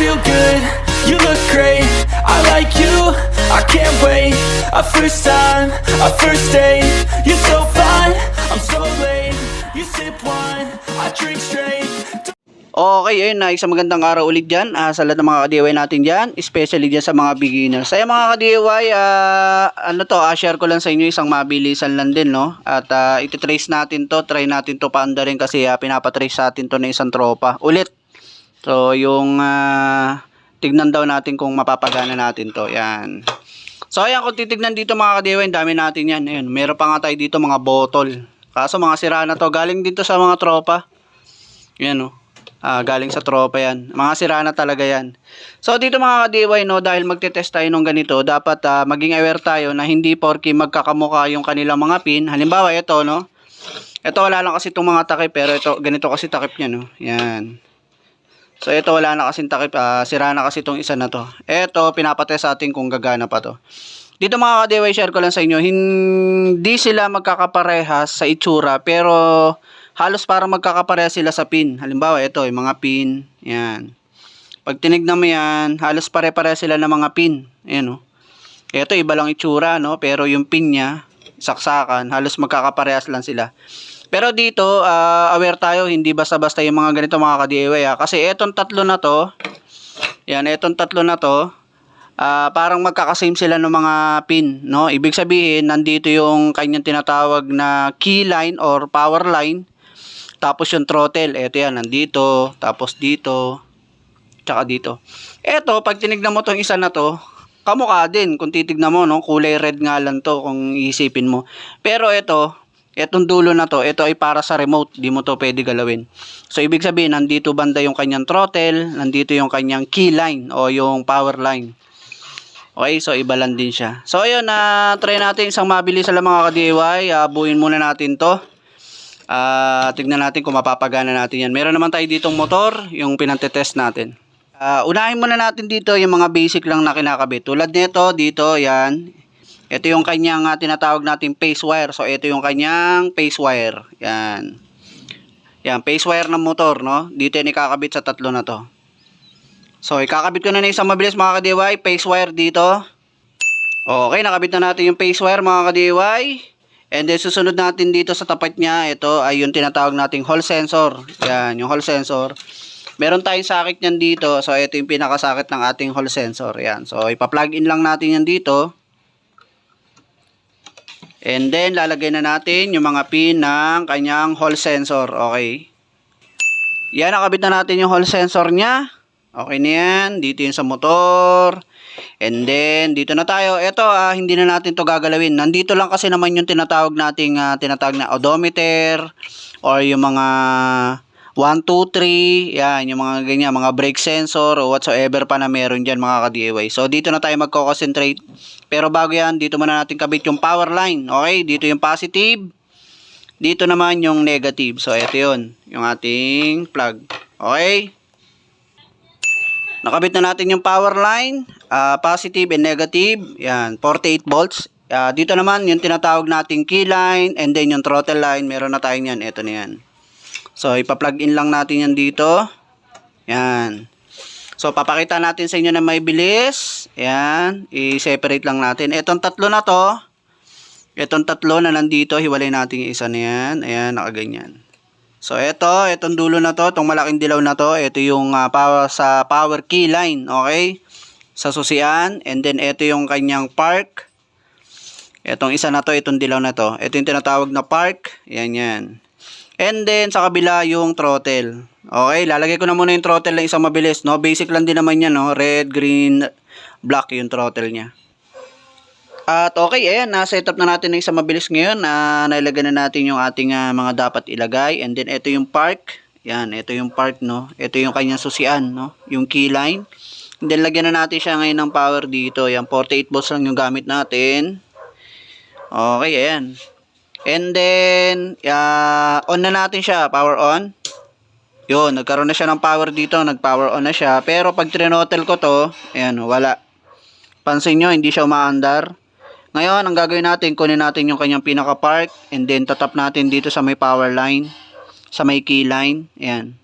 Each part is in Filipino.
feel good, you look great. I like you, I can't wait. A first time, a first date. You're so fine, I'm so late. You sip wine, I drink straight. Okay, ayun na isang magandang araw ulit dyan ah, sa lahat ng mga ka-DIY natin dyan, especially dyan sa mga beginners. Ay mga ka-DIY, ah, ano to, ah, share ko lang sa inyo isang mabilisan lang din, no? At ah, ititrace natin to, try natin to paanda rin kasi ah, pinapatrace sa atin to ng isang tropa. Ulit. So, yung ah, tignan daw natin kung mapapagana natin to. Yan. So, ayan, kung titignan dito mga ka-DIY, ang dami natin yan. Ayun, meron pa nga tayo dito mga bottle. Kaso mga sira na to, galing dito sa mga tropa. Yan, oh. Ah, galing sa tropa yan. Mga sira na talaga yan. So dito mga ka-DIY no, dahil magte-test tayo ng ganito, dapat ah, maging aware tayo na hindi porky magkakamuka yung kanilang mga pin. Halimbawa ito no. Ito wala lang kasi itong mga takip pero ito ganito kasi takip niya no. Yan. So ito wala na kasi takip, ah, sira na kasi itong isa na to. Ito pinapatest sa atin kung gagana pa to. Dito mga ka-DIY share ko lang sa inyo, hindi sila magkakaparehas sa itsura pero halos parang magkakapareha sila sa pin. Halimbawa, ito, yung mga pin. Yan. Pag tinignan mo yan, halos pare-pareha sila ng mga pin. Ayan, oh. Ito, iba lang itsura, no? Pero yung pin niya, saksakan, halos magkakaparehas lang sila. Pero dito, ah, aware tayo, hindi basta-basta yung mga ganito mga ka-DIY. ah. Kasi etong tatlo na to, yan, etong tatlo na to, ah, parang magkakasame sila ng mga pin, no? Ibig sabihin, nandito yung kanyang tinatawag na key line or power line. Tapos yung throttle, eto yan, nandito, tapos dito, tsaka dito. Eto, pag tinignan mo tong isa na to, kamukha din kung titignan mo, no? Kulay red nga lang to kung iisipin mo. Pero eto, etong dulo na to, ito ay para sa remote, di mo to pwede galawin. So, ibig sabihin, nandito banda yung kanyang throttle, nandito yung kanyang key line o yung power line. Okay, so iba lang din siya. So, ayun, na try natin isang mabilis sa mga ka-DIY. Uh, buuin muna natin to. Ah, tignan natin kung mapapagana natin yan. Meron naman tayo ditong motor, yung pinantetest natin. Ah, unahin muna natin dito yung mga basic lang na kinakabit. Tulad nito, dito, yan. Ito yung kanyang ah, tinatawag natin pace wire. So, ito yung kanyang pace wire. Yan. Yan, pace wire ng motor, no? Dito yan ikakabit sa tatlo na to. So, ikakabit ko na na isang mabilis mga ka-DIY. Pace wire dito. Okay, nakabit na natin yung pace wire mga ka-DIY. And then susunod natin dito sa tapat niya, ito ay yung tinatawag nating hall sensor. Yan, yung hall sensor. Meron tayong socket niyan dito. So ito yung pinakasakit ng ating hall sensor. Yan. So ipa-plug in lang natin yan dito. And then lalagay na natin yung mga pin ng kanyang hall sensor. Okay. Yan, nakabit na natin yung hall sensor niya. Okay na yan. Dito yung sa motor. And then, dito na tayo. Ito, ah, hindi na natin to gagalawin. Nandito lang kasi naman yung tinatawag nating, ah, tinatawag na odometer or yung mga 1, 2, 3, yan, yung mga ganyan, mga brake sensor o whatsoever pa na meron dyan mga ka-DIY. So, dito na tayo magko-concentrate. Pero bago yan, dito muna natin kabit yung power line. Okay, dito yung positive. Dito naman yung negative. So, ito yun, yung ating plug. Okay? Nakabit na natin yung power line, ah, positive and negative. Yan, 48 volts. Ah, dito naman yung tinatawag nating key line and then yung throttle line, meron na tayong yan. Ito na yan. So, ipa-plug in lang natin yan dito. Yan. So, papakita natin sa inyo na may bilis. Yan. I-separate lang natin. Itong tatlo na to, itong tatlo na nandito, hiwalay natin yung isa na yan. Ayan, nakaganyan. So, ito, itong dulo na to, itong malaking dilaw na to, ito yung ah, power, sa power key line, okay? Sa susian, and then ito yung kanyang park. Itong isa na to, itong dilaw na to. Ito yung tinatawag na park, yan yan. And then, sa kabila yung throttle. Okay, lalagay ko na muna yung throttle na isang mabilis, no? Basic lang din naman yan, no? Red, green, black yung throttle niya. At okay, ayan, na-set up na natin ng isang mabilis ngayon. na nailagay na natin yung ating ah, mga dapat ilagay. And then, ito yung park. Yan, ito yung park, no? Ito yung kanyang susian, no? Yung key line. And then, lagyan na natin siya ngayon ng power dito. Yan, 48 volts lang yung gamit natin. Okay, ayan. And then, ah, on na natin siya. Power on. Yun, nagkaroon na siya ng power dito. Nag-power on na siya. Pero pag trinotel ko to, ayan, wala. Pansin nyo, hindi siya umaandar. Ngayon, ang gagawin natin, kunin natin yung kanyang pinaka-park and then tatap natin dito sa may power line, sa may key line. Ayan.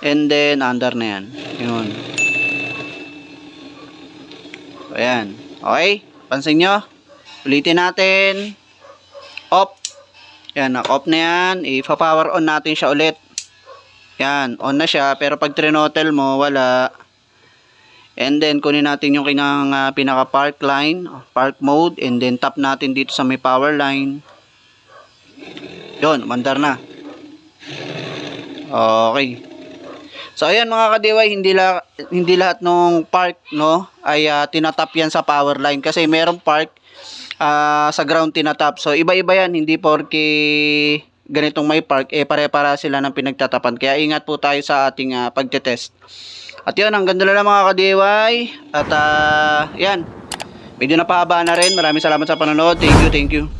And then, under na yan. Yun. Ayan. Okay? Pansin nyo? Ulitin natin. Yan, off na yan. I-power on natin siya ulit. Yan, on na siya. Pero pag trinotel mo, wala. And then, kunin natin yung kinang ah, pinaka park line, park mode. And then, tap natin dito sa may power line. Yun, mandar na. Okay. So ayan mga kadiway, hindi la, hindi lahat ng park no ay ah, tinatap yan sa power line kasi merong park ah, sa ground tinatap. So iba-iba yan, hindi porke ganitong may park eh pare-para sila ng pinagtatapan. Kaya ingat po tayo sa ating ah, pagte-test. At yun, ang ganda lang mga kadiway. At ah, yan, medyo napahaba na rin. Maraming salamat sa panonood. Thank you, thank you.